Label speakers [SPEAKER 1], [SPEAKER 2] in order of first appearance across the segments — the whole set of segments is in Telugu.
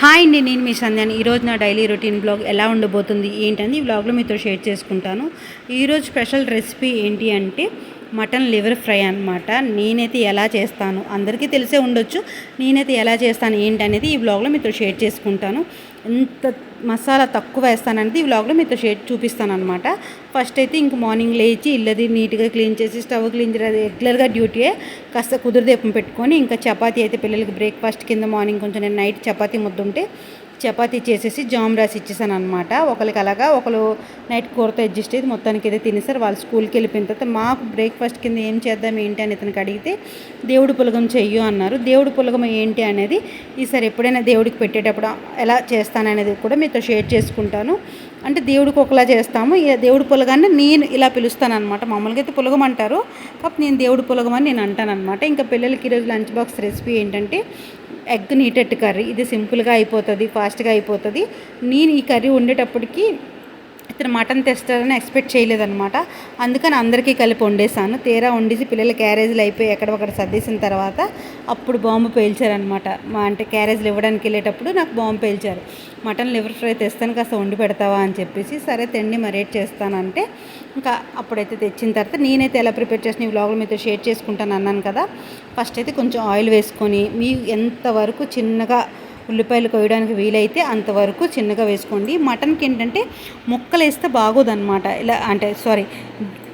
[SPEAKER 1] హాయ్ అండి నేను మీ సంధ్యాని. ఈరోజు నా డైలీ రొటీన్ బ్లాగ్ ఎలా ఉండబోతుంది ఏంటని ఈ బ్లాగ్లో మీతో షేర్ చేసుకుంటాను. ఈరోజు స్పెషల్ రెసిపీ ఏంటి అంటే మటన్ లివర్ ఫ్రై అనమాట నేనైతే ఎలా చేస్తాను అందరికీ తెలిసే ఉండొచ్చు నేనైతే ఎలా చేస్తాను ఏంటి అనేది ఈ బ్లాగ్లో మీతో షేర్ చేసుకుంటాను. ఎంత మసాలా తక్కువ వేస్తానంటే ఈ వ్లాగ్లో మీతో షేర్ చూపిస్తాను అనమాట ఫస్ట్ అయితే ఇంక మార్నింగ్ లేచి ఇల్లది నీట్గా క్లీన్ చేసి స్టవ్ క్లీన్ చేయాలి రెగ్యులర్గా డ్యూటీయే కాస్త కుదురుదీపం పెట్టుకొని ఇంకా చపాతీ అయితే పిల్లలకి బ్రేక్ఫాస్ట్ కింద మార్నింగ్ కొంచెం నేను నైట్ చపాతీ ముద్ద ఉంటే చపాతీ చేసేసి జామ్ రాసి ఇచ్చేసాను అనమాట ఒకరికి అలాగా ఒకరు నైట్ కూరతో అడ్జస్ట్ అయితే మొత్తానికి అయితే తినేసారు. వాళ్ళు స్కూల్కి వెళ్ళిపోయిన తర్వాత మాకు బ్రేక్ఫాస్ట్ కింద ఏం చేద్దాం ఏంటి అని ఇతనికి అడిగితే దేవుడు పులగం చెయ్యు అన్నారు. దేవుడు పులగం ఏంటి అనేది ఈసారి ఎప్పుడైనా దేవుడికి పెట్టేటప్పుడు ఎలా చేస్తాననేది కూడా మీతో షేర్ చేసుకుంటాను. అంటే దేవుడికి ఒకలా చేస్తాము. దేవుడి పులగాన్ని నేను ఇలా పిలుస్తాను అనమాట మామూలుగా అయితే పులగం అంటారు. కాబట్టి నేను దేవుడి పులగం అని నేను అంటాను అనమాట ఇంకా పిల్లలకి ఈరోజు లంచ్ బాక్స్ రెసిపీ ఏంటంటే ఎగ్ నీటెట్ కర్రీ. ఇది సింపుల్గా అయిపోతుంది ఫాస్ట్గా అయిపోతుంది. నేను ఈ కర్రీ వండేటప్పటికి ఇతను మటన్ తెస్తాడని ఎక్స్పెక్ట్ చేయలేదన్నమాట. అందుకని అందరికీ కలిపి వండేసాను తీరా వండేసి పిల్లలు క్యారేజీలు అయిపోయి ఎక్కడొక్కడ సర్దేసిన తర్వాత అప్పుడు బాంబు పేల్చారనమాట మా అంటే క్యారేజీలు ఇవ్వడానికి వెళ్ళేటప్పుడు నాకు బాంబు పేల్చారు. మటన్ లివర్ ఫ్రై తెస్తాను కాస్త వండి పెడతావా అని చెప్పేసి సరే తెండి మరేట్ చేస్తానంటే ఇంకా అప్పుడైతే తెచ్చిన తర్వాత నేనైతే ఎలా ప్రిపేర్ చేసిన ఈ వ్లాగులు మీతో షేర్ చేసుకుంటాను అన్నాను కదా. ఫస్ట్ అయితే కొంచెం ఆయిల్ వేసుకొని మీ ఎంతవరకు చిన్నగా ఉల్లిపాయలు కొయ్యడానికి వీలైతే అంతవరకు చిన్నగా వేసుకోండి. మటన్కి ఏంటంటే ముక్కలు వేస్తే బాగోదన్నమాట. ఇలా అంటే సారీ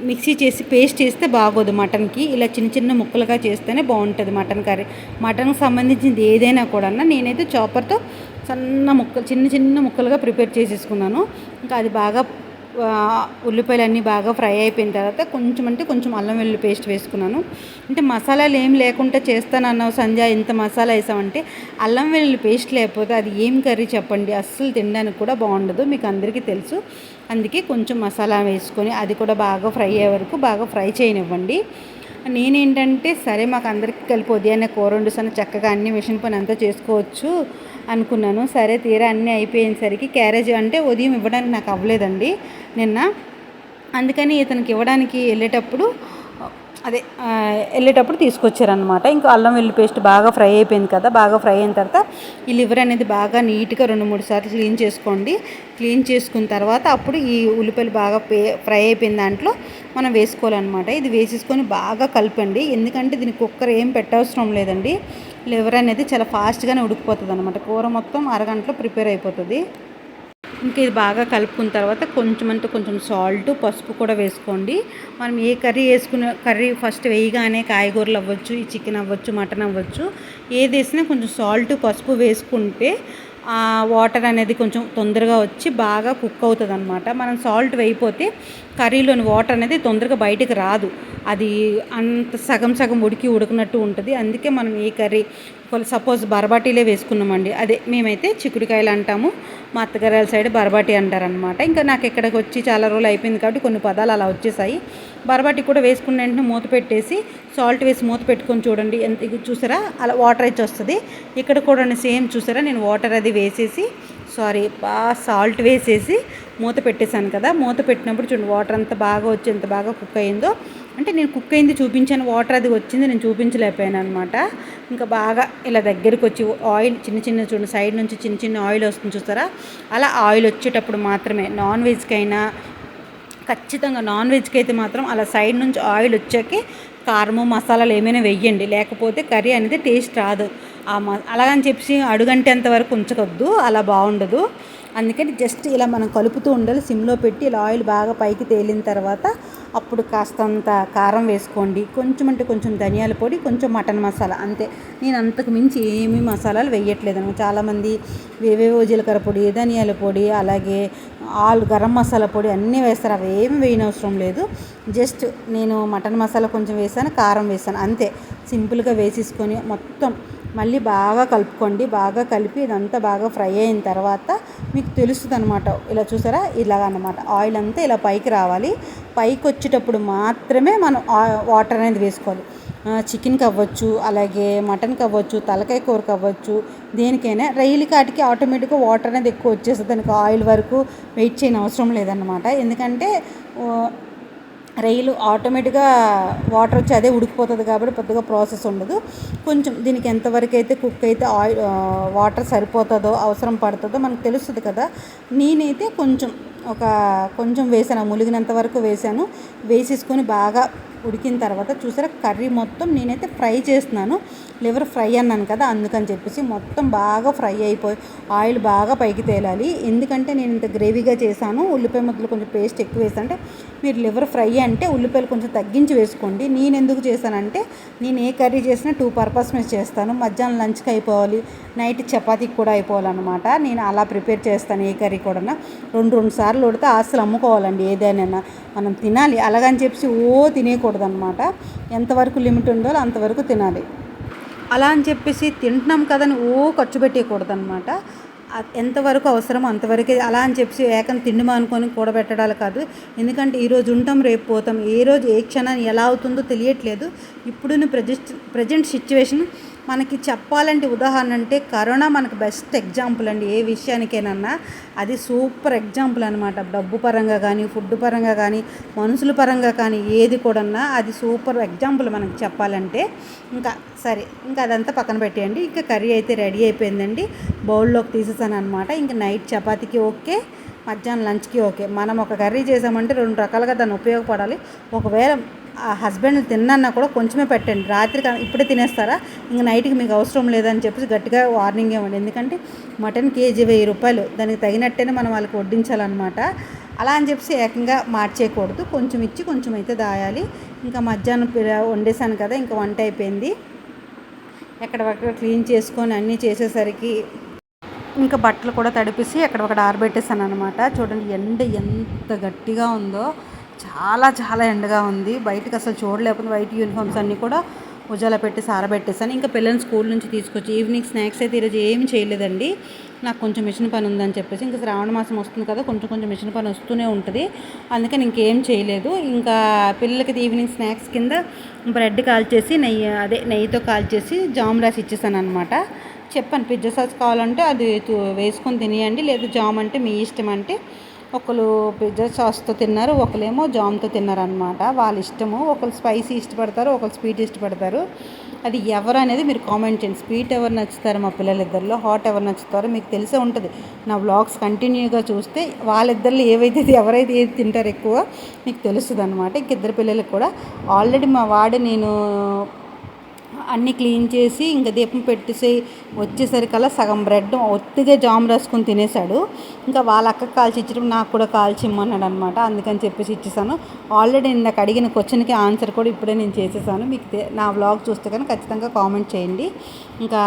[SPEAKER 1] మిక్సీ చేసి పేస్ట్ చేస్తే బాగోదు మటన్కి. ఇలా చిన్న చిన్న ముక్కలుగా చేస్తేనే బాగుంటుంది మటన్ కర్రీ. మటన్కి సంబంధించింది ఏదైనా కూడా నేనైతే చాపర్తో సన్న ముక్కలు చిన్న చిన్న ముక్కలుగా ప్రిపేర్ చేసేసుకున్నాను. ఇంకా అది బాగా ఉల్లిపాయలు అన్నీ బాగా ఫ్రై అయిపోయిన తర్వాత కొంచెం అంటే కొంచెం అల్లం వెల్లుల్లి పేస్ట్ వేసుకున్నాను. అంటే మసాలాలు ఏం లేకుండా చేస్తానన్నావు సంధ్య ఇంత మసాలా వేసామంటే అల్లం వెల్లుల్లి పేస్ట్ లేకపోతే అది ఏం కర్రీ చెప్పండి? అస్సలు తినడానికి కూడా బాగుండదు మీకు అందరికీ తెలుసు. అందుకే కొంచెం మసాలా వేసుకొని అది కూడా బాగా ఫ్రై అయ్యే వరకు బాగా ఫ్రై చేయనివ్వండి. నేనేంటంటే సరే మాకు అందరికీ కలిపి ఉదయాన్నే కూర వండుసాను చక్కగా అన్ని మిషన్ పని అంతా చేసుకోవచ్చు. అనుకున్నాను. సరే తీరా అన్నీ అయిపోయేసరికి క్యారేజ్ అంటే ఉదయం ఇవ్వడానికి నాకు అవ్వలేదండి నిన్న. అందుకని ఇతనికి ఇవ్వడానికి వెళ్ళేటప్పుడు అదే వెళ్ళేటప్పుడు తీసుకొచ్చారనమాట ఇంకా అల్లం వెల్లి పేస్ట్ బాగా ఫ్రై అయిపోయింది కదా బాగా ఫ్రై అయిన తర్వాత ఈ లివర్ అనేది బాగా నీట్గా రెండు మూడు సార్లు క్లీన్ చేసుకోండి. క్లీన్ చేసుకున్న తర్వాత అప్పుడు ఈ ఉల్లిపాయలు బాగా పే ఫ్రై అయిపోయిన దాంట్లో మనం వేసుకోవాలన్నమాట. ఇది వేసేసుకొని బాగా కలపండి. ఎందుకంటే దీనికి కుక్కర్ ఏం పెట్టవసరం లేదండి. లివర్ అనేది చాలా ఫాస్ట్గానే ఉడికిపోతుంది అనమాట కూర మొత్తం అరగంటలో ప్రిపేర్ అయిపోతుంది. ఇంకా ఇది బాగా కలుపుకున్న తర్వాత కొంచెం అంటే కొంచెం సాల్ట్ పసుపు కూడా వేసుకోండి. మనం ఏ కర్రీ వేసుకునే కర్రీ ఫస్ట్ వేయగానే కాయగూరలు అవ్వచ్చు ఈ చికెన్ అవ్వచ్చు మటన్ అవ్వచ్చు ఏది వేసినా కొంచెం సాల్ట్ పసుపు వేసుకుంటే వాటర్ అనేది కొంచెం తొందరగా వచ్చి బాగా కుక్ అవుతుంది అనమాట మనం సాల్ట్ వేయిపోతే కర్రీలోని వాటర్ అనేది తొందరగా బయటకు రాదు. అది అంత సగం సగం ఉడికి ఉడికినట్టు ఉంటుంది. అందుకే మనం ఏ కర్రీ సపోజ్ బరబాటీలే వేసుకున్నామండి. అదే మేమైతే చిక్కుడుకాయలు అంటాము మా అత్తగారి సైడ్ బరబాటి అంటారనమాట ఇంకా నాకు ఇక్కడికి వచ్చి చాలా రోజులు అయిపోయింది కాబట్టి కొన్ని పదాలు అలా వచ్చేసాయి. బరబాటి కూడా వేసుకున్న వెంటనే మూత పెట్టేసి సాల్ట్ వేసి మూత పెట్టుకొని చూడండి. ఎంత చూసారా? అలా వాటర్ అయితే వస్తుంది. ఇక్కడ కూడా సేమ్ చూసారా? నేను వాటర్ అది వేసేసి సారీ బాగా సాల్ట్ వేసేసి మూత పెట్టేశాను కదా. మూత పెట్టినప్పుడు చూడండి వాటర్ అంతా బాగా వచ్చి ఎంత బాగా కుక్ అయిందో. అంటే నేను కుక్ అయింది చూపించాను వాటర్ అది వచ్చింది నేను చూపించలేకపోయాను అనమాట ఇంకా బాగా ఇలా దగ్గరికి వచ్చి ఆయిల్ చిన్న చిన్న చూడండి సైడ్ నుంచి చిన్న చిన్న ఆయిల్ వస్తుంది చూస్తారా అలా ఆయిల్ వచ్చేటప్పుడు మాత్రమే నాన్ వెజ్కైనా ఖచ్చితంగా నాన్ వెజ్కి అయితే మాత్రం అలా సైడ్ నుంచి ఆయిల్ వచ్చాకే కారము మసాలాలు ఏమైనా వెయ్యండి లేకపోతే కర్రీ అనేది టేస్ట్ రాదు. అలాగని చెప్పి అడుగంటేంత వరకు ఉంచకొద్దు అలా బాగుండదు. అందుకని జస్ట్ ఇలా మనం కలుపుతూ ఉండాలి సిమ్లో పెట్టి ఇలా ఆయిల్ బాగా పైకి తేలిన తర్వాత అప్పుడు కాస్తంత కారం వేసుకోండి. కొంచెం అంటే కొంచెం ధనియాల పొడి కొంచెం మటన్ మసాలా అంతే. నేను అంతకు మించి ఏమీ మసాలాలు వేయట్లేదు అనమాట చాలామంది వేవేవో జీలకర్ర పొడి ధనియాల పొడి అలాగే ఆలు గరం మసాలా పొడి అన్నీ వేస్తారు. అవి ఏమి వేయనవసరం లేదు. జస్ట్ నేను మటన్ మసాలా కొంచెం వేసాను కారం వేసాను అంతే. సింపుల్గా వేసేసుకొని మొత్తం మళ్ళీ బాగా కలుపుకోండి. బాగా కలిపి ఇదంతా బాగా ఫ్రై అయిన తర్వాత మీకు తెలుస్తుంది అనమాట ఇలా చూసారా? ఇలాగా అనమాట ఆయిల్ అంతా ఇలా పైకి రావాలి. పైకి వచ్చేటప్పుడు మాత్రమే మనం వాటర్ అనేది వేసుకోవాలి. చికెన్కి అవ్వచ్చు అలాగే మటన్కి అవ్వచ్చు తలకాయ కూర అవ్వచ్చు దేనికైనా రైలు కాటికి ఆటోమేటిక్గా వాటర్ అనేది ఎక్కువ వచ్చేస్తుంది. దానికి ఆయిల్ వరకు వెయిట్ చేయని అవసరం లేదన్నమాట. ఎందుకంటే రైలు ఆటోమేటిక్గా వాటర్ వచ్చి అదే ఉడికిపోతుంది కాబట్టి పెద్దగా ప్రాసెస్ ఉండదు. కొంచెం దీనికి ఎంతవరకు అయితే కుక్ అయితే ఆయిల్ వాటర్ సరిపోతుందో అవసరం పడుతుందో మనకు తెలుస్తుంది కదా. నేనైతే కొంచెం ఒక కొంచెం వేసాను ములిగినంత వరకు వేసాను. వేసేసుకొని బాగా ఉడికిన తర్వాత చూసారా కర్రీ మొత్తం నేనైతే ఫ్రై చేస్తున్నాను. లివర్ ఫ్రై అన్నాను కదా అందుకని చెప్పేసి మొత్తం బాగా ఫ్రై అయిపోయి ఆయిల్ బాగా పైకి తేలాలి. ఎందుకంటే నేను ఇంత గ్రేవీగా చేశాను ఉల్లిపాయ ముద్దలు కొంచెం పేస్ట్ ఎక్కువ వేసాను అంటే మీరు లివర్ ఫ్రై అంటే ఉల్లిపాయలు కొంచెం తగ్గించి వేసుకోండి. నేను ఎందుకు చేశానంటే నేను ఏ కర్రీ చేసినా టూ పర్పస్ మీద చేస్తాను. మధ్యాహ్నం లంచ్కి అయిపోవాలి నైట్ చపాతీకి కూడా అయిపోవాలన్నమాట. నేను అలా ప్రిపేర్ చేస్తాను ఏ కర్రీ కూడా రెండు రెండు సార్లు ఉడితే ఆస్తులు అమ్ముకోవాలండి ఏదైనా. మనం తినాలి. అలాగని చెప్పి ఓ తినేయకూడదు అనమాట ఎంతవరకు లిమిట్ ఉందో అంతవరకు తినాలి. అలా అని చెప్పేసి తింటున్నాం కదని ఓ ఖర్చు పెట్టేయకూడదనమాట ఎంతవరకు అవసరమో అంతవరకే అలా అని చెప్పి ఏకం తిండి మానుకొని కూడబెట్టడాలు కాదు. ఎందుకంటే ఈరోజు ఉంటాం రేపు పోతాం. ఏ రోజు ఏ క్షణం ఎలా అవుతుందో తెలియట్లేదు. ఇప్పుడున్న ప్రజెంట్ ప్రజెంట్ సిచ్యువేషన్ మనకి చెప్పాలంటే ఉదాహరణ అంటే కరోనా మనకు బెస్ట్ ఎగ్జాంపుల్ అండి. ఏ విషయానికైనా అది సూపర్ ఎగ్జాంపుల్ అనమాట డబ్బు పరంగా కానీ ఫుడ్ పరంగా కానీ మనుషుల పరంగా కానీ ఏది కూడా అది సూపర్ ఎగ్జాంపుల్ మనకు చెప్పాలంటే ఇంకా సరే ఇంకా అదంతా పక్కన పెట్టేయండి. ఇంకా కర్రీ అయితే రెడీ అయిపోయిందండి. బౌల్లోకి తీసేసాను అనమాట ఇంకా నైట్ చపాతీకి ఓకే మధ్యాహ్నం లంచ్కి ఓకే. మనం ఒక కర్రీ చేసామంటే రెండు రకాలుగా దాన్ని ఉపయోగపడాలి. ఒకవేళ హస్బెండ్ తిన్నా కూడా కొంచెమే పెట్టండి. రాత్రి ఇప్పుడే తినేస్తారా? ఇంక నైట్కి మీకు అవసరం లేదని చెప్పేసి గట్టిగా వార్నింగ్ ఇవ్వండి. ఎందుకంటే మటన్ కేజీ వెయ్యి రూపాయలు. దానికి తగినట్టేనే మనం వాళ్ళకి వడ్డించాలన్నమాట. అలా అని చెప్పేసి ఏకంగా మార్చేయకూడదు. కొంచెం ఇచ్చి కొంచెం అయితే దాయాలి. ఇంకా మధ్యాహ్నం వండేసాను కదా ఇంకా వంట అయిపోయింది. ఎక్కడక్కడ క్లీన్ చేసుకొని అన్నీ చేసేసరికి ఇంకా బట్టలు కూడా తడిపేసి అక్కడ ఒకటి ఆరబెట్టేసాను అనమాట చూడండి ఎండ ఎంత గట్టిగా ఉందో. చాలా చాలా ఎండగా ఉంది. బయటకు అసలు చూడలేకపోతే వైట్ యూనిఫామ్స్ అన్నీ కూడా ఉజాల పెట్టి సారబెట్టేసాను ఇంకా పిల్లల్ని స్కూల్ నుంచి తీసుకొచ్చి ఈవినింగ్ స్నాక్స్ అయితే ఈరోజు ఏమి చేయలేదండి. నాకు కొంచెం మిషన్ పని ఉందని చెప్పేసి ఇంకా శ్రావణ మాసం వస్తుంది కదా కొంచెం కొంచెం మిషన్ పని వస్తూనే ఉంటుంది. అందుకని ఇంకేం చేయలేదు. ఇంకా పిల్లలకి ఈవినింగ్ స్నాక్స్ కింద బ్రెడ్ కాల్చేసి నెయ్యి అదే నెయ్యితో కాల్చేసి జామ్ రాసి ఇచ్చేసాను అనమాట చెప్పాను పిజ్జా సాస్ కావాలంటే అది వేసుకొని తినేయండి. లేదు జామ్ అంటే మీ ఇష్టం అంటే ఒకరు పిజ్జా సాస్తో తిన్నారు ఒకరేమో జామ్తో తిన్నారనమాట వాళ్ళ ఇష్టము ఒకరు స్పైసీ ఇష్టపడతారు ఒకరు స్వీట్ ఇష్టపడతారు. అది ఎవరు అనేది మీరు కామెంట్ చేయండి. స్వీట్ ఎవరు నచ్చుతారు మా పిల్లలిద్దరిలో? హాట్ ఎవరు నచ్చుతారో మీకు తెలిసే ఉంటుంది. నా వ్లాగ్స్ కంటిన్యూగా చూస్తే వాళ్ళిద్దరిలో ఏవైతే ఎవరైతే ఏది తింటారు ఎక్కువ మీకు తెలుస్తుంది అనమాట ఇంకిద్దరు పిల్లలకు కూడా. ఆల్రెడీ మా వాడు నేను అన్నీ క్లీన్ చేసి ఇంకా దీపం పెట్టేసి వచ్చేసరికల్లా సగం బ్రెడ్ ఒత్తిగా జామ్ రాసుకొని తినేశాడు. ఇంకా వాళ్ళ అక్క కాల్చి ఇచ్చడం నాకు కూడా కాల్చి ఇమ్మన్నాడు అనమాట అందుకని చెప్పేసి ఇచ్చేసాను. ఆల్రెడీ ఇందాక అడిగిన క్వశ్చన్కి ఆన్సర్ కూడా ఇప్పుడే నేను చేసేసాను. మీకు నా వ్లాగ్ చూస్తే కానీ ఖచ్చితంగా కామెంట్ చేయండి. ఇంకా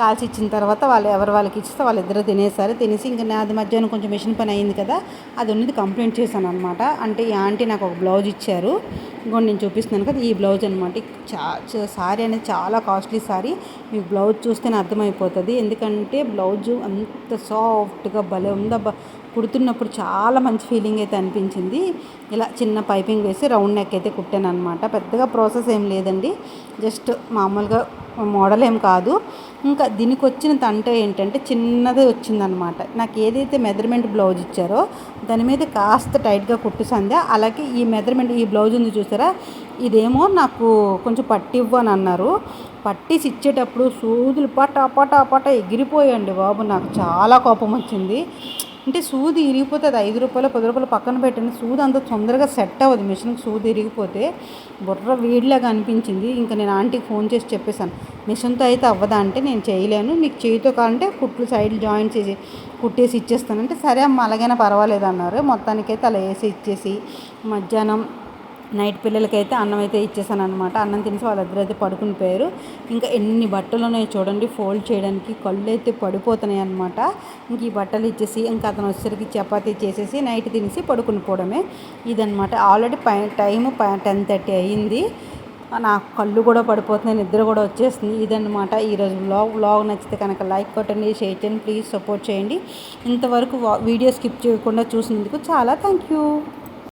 [SPEAKER 1] కాల్చి ఇచ్చిన తర్వాత వాళ్ళు ఎవరు వాళ్ళకి ఇస్తే వాళ్ళిద్దరూ తినేసారు తినేసి ఇంకా నాది మధ్యాహ్నం కొంచెం మిషన్ పని అయింది కదా అది ఉన్నది కంప్లైంట్ చేశాను అనమాట అంటే ఈ ఆంటీ నాకు ఒక బ్లౌజ్ ఇచ్చారు. ఇంకోటి నేను చూపిస్తున్నాను కదా ఈ బ్లౌజ్ అనమాట చా సారీ అనేది చాలా కాస్ట్లీ సారీ. మీకు బ్లౌజ్ చూస్తేనే అర్థమైపోతుంది. ఎందుకంటే బ్లౌజు అంత సాఫ్ట్గా భలే ఉందా కుడుతున్నప్పుడు చాలా మంచి ఫీలింగ్ అయితే అనిపించింది. ఇలా చిన్న పైపింగ్ వేసి రౌండ్ నెక్ అయితే కుట్టాను అనమాట పెద్దగా ప్రాసెస్ ఏం లేదండి. జస్ట్ మామూలుగా మోడల్ ఏం కాదు. ఇంకా దీనికి వచ్చిన తంట ఏంటంటే చిన్నది వచ్చిందనమాట నాకు ఏదైతే మెజర్మెంట్ బ్లౌజ్ ఇచ్చారో దాని మీద కాస్త టైట్గా కుట్టుసందే అలాగే ఈ మెజర్మెంట్ ఈ బ్లౌజ్ ఉంది చూసారా? ఇదేమో నాకు కొంచెం పట్టివ్వు అని అన్నారు. పట్టిసి ఇచ్చేటప్పుడు సూదులు పట పట పట ఎగిరిపోయండి బాబు. నాకు చాలా కోపం వచ్చింది. అంటే సూది ఇరిగిపోతే అది ఐదు రూపాయలు పది రూపాయలు పక్కన పెట్టండి. సూది అంత తొందరగా సెట్ అవ్వదు. మిషన్కి సూది ఇరిగిపోతే బుర్ర వేడిలాగా అనిపించింది. ఇంకా నేను ఆంటీకి ఫోన్ చేసి చెప్పేశాను. మిషన్తో అయితే అవ్వదా అంటే నేను చేయలేను. మీకు చేయితో కావాలంటే కుట్లు సైడ్ జాయిన్ చేసి కుట్టేసి ఇచ్చేస్తానంటే సరే అమ్మ అలాగైనా పర్వాలేదు అన్నారు. మొత్తానికైతే అలా వేసి ఇచ్చేసి మధ్యాహ్నం నైట్ పిల్లలకైతే అన్నం అయితే ఇచ్చేసాను అనమాట అన్నం తినేసి వాళ్ళిద్దరు అయితే పడుకుని పోయారు ఇంకా ఎన్ని బట్టలు ఉన్నాయో చూడండి ఫోల్డ్ చేయడానికి కళ్ళు అయితే పడిపోతున్నాయి అనమాట ఇంక ఈ బట్టలు ఇచ్చేసి ఇంకా అతను వచ్చేసరికి చపాతీ చేసేసి నైట్ తినేసి పడుకుని పోవడమే. ఇదనమాట ఆల్రెడీ పై టైం టెన్ థర్టీ అయ్యింది నా కళ్ళు కూడా పడిపోతున్నాయి నిద్ర కూడా వచ్చేస్తుంది. ఇదన్నమాట. ఈరోజు వ్లాగ్ వ్లాగ్ నచ్చితే కనుక లైక్ కొట్టండి షేర్ చేయండి ప్లీజ్ సపోర్ట్ చేయండి. ఇంతవరకు వీడియో స్కిప్ చేయకుండా చూసినందుకు చాలా థ్యాంక్ యూ.